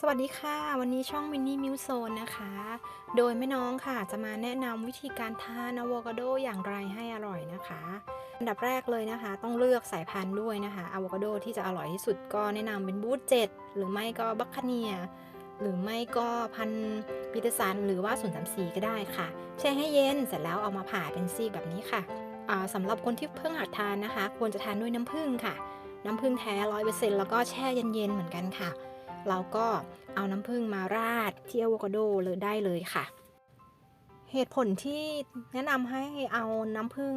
สวัสดีค่ะ วันนี้ช่องมินนี่มิวโซนนะคะ โดยแม่น้องค่ะจะมาแนะนำวิธีการทานอะโวคาโดอย่างไรให้อร่อยนะคะอันดับแรกเลยนะคะ ต้องเลือกสายพันธุ์ด้วยนะคะอะโวคาโดที่จะอร่อยที่สุดก็แนะนำเป็นบูธเจ็ดหรือไม่ก็บัคคาเนีย หรือไม่ก็พันธุ์ปีเตสันหรือว่าศูนสามสีก็ได้ค่ะแช่ให้เย็นเสร็จแล้วเอามาผ่าเป็นซีกแบบนี้ค่ะอ่าสำหรับคนที่เพิ่งหัดทานนะคะ ควรจะทานด้วยน้ำผึ้งค่ะ น้ำผึ้งแท้ร้อยเปอร์เซ็นต์แล้วก็แช่เย็นๆเหมือนกันค่ะ เราก็เอาน้ำผึ้งมาราดที่อะโวคาโดเลยได้เลยค่ะ เหตุผลที่แนะนำให้เอาน้ำผึ้ง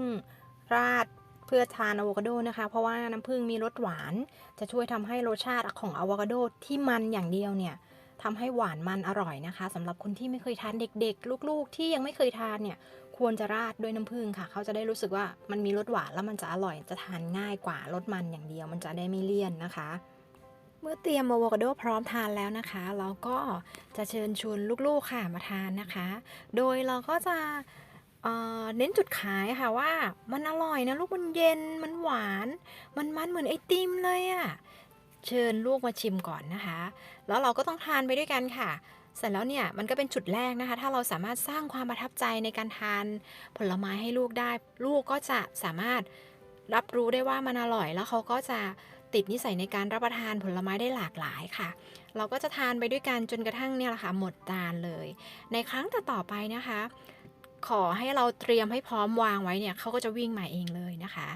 ราดเพื่อทานอะโวคาโดนะคะ เพราะว่าน้ำผึ้งมีรสหวาน จะช่วยทำให้รสชาติของอะโวคาโดที่มันอย่างเดียวเนี่ยทำให้หวานมันอร่อยนะคะสำหรับคนที่ไม่เคยทานเด็กๆ ลูกๆ ที่ยังไม่เคยทานเนี่ยควรจะราดด้วยน้ำผึ้งค่ะ เขาจะได้รู้สึกว่ามันมีรสหวานแล้วมันจะอร่อยจะทานง่ายกว่ารสมันอย่างเดียว มันจะได้ไม่เลี่ยนนะคะ เมื่อเตรียมอะโวคาโดพร้อมทานแล้วนะคะ เราก็จะเชิญชวนลูกๆค่ะมาทานนะคะ โดยเราก็จะเเน้นจุดขายค่ะว่ามันอร่อยนะลูกมันเย็นมันหวาน มันมันเหมือนไอติมเลยอะ่ะเชิญลูกมาชิมก่อนนะคะ แล้วเราก็ต้องทานไปด้วยกันค่ะเสร็จแล้วเนี่ยมันก็เป็นจุดแรกนะคะ ถ้าเราสามารถสร้างความประทับใจในการทานผลไม้ให้ลูกได้ ลูกก็จะสามารถรับรู้ได้ว่ามันอร่อยแล้วเขาก็จะ ติดนิสัยในการรับประทานผลไม้ได้หลากหลายค่ะ เราก็จะทานไปด้วยกันจนกระทั่งเนี่ยแหละค่ะหมดจานเลย ในครั้งต่อๆไปนะคะ ขอให้เราเตรียมให้พร้อมวางไว้เนี่ยเขาก็จะวิ่งมาเองเลยนะคะ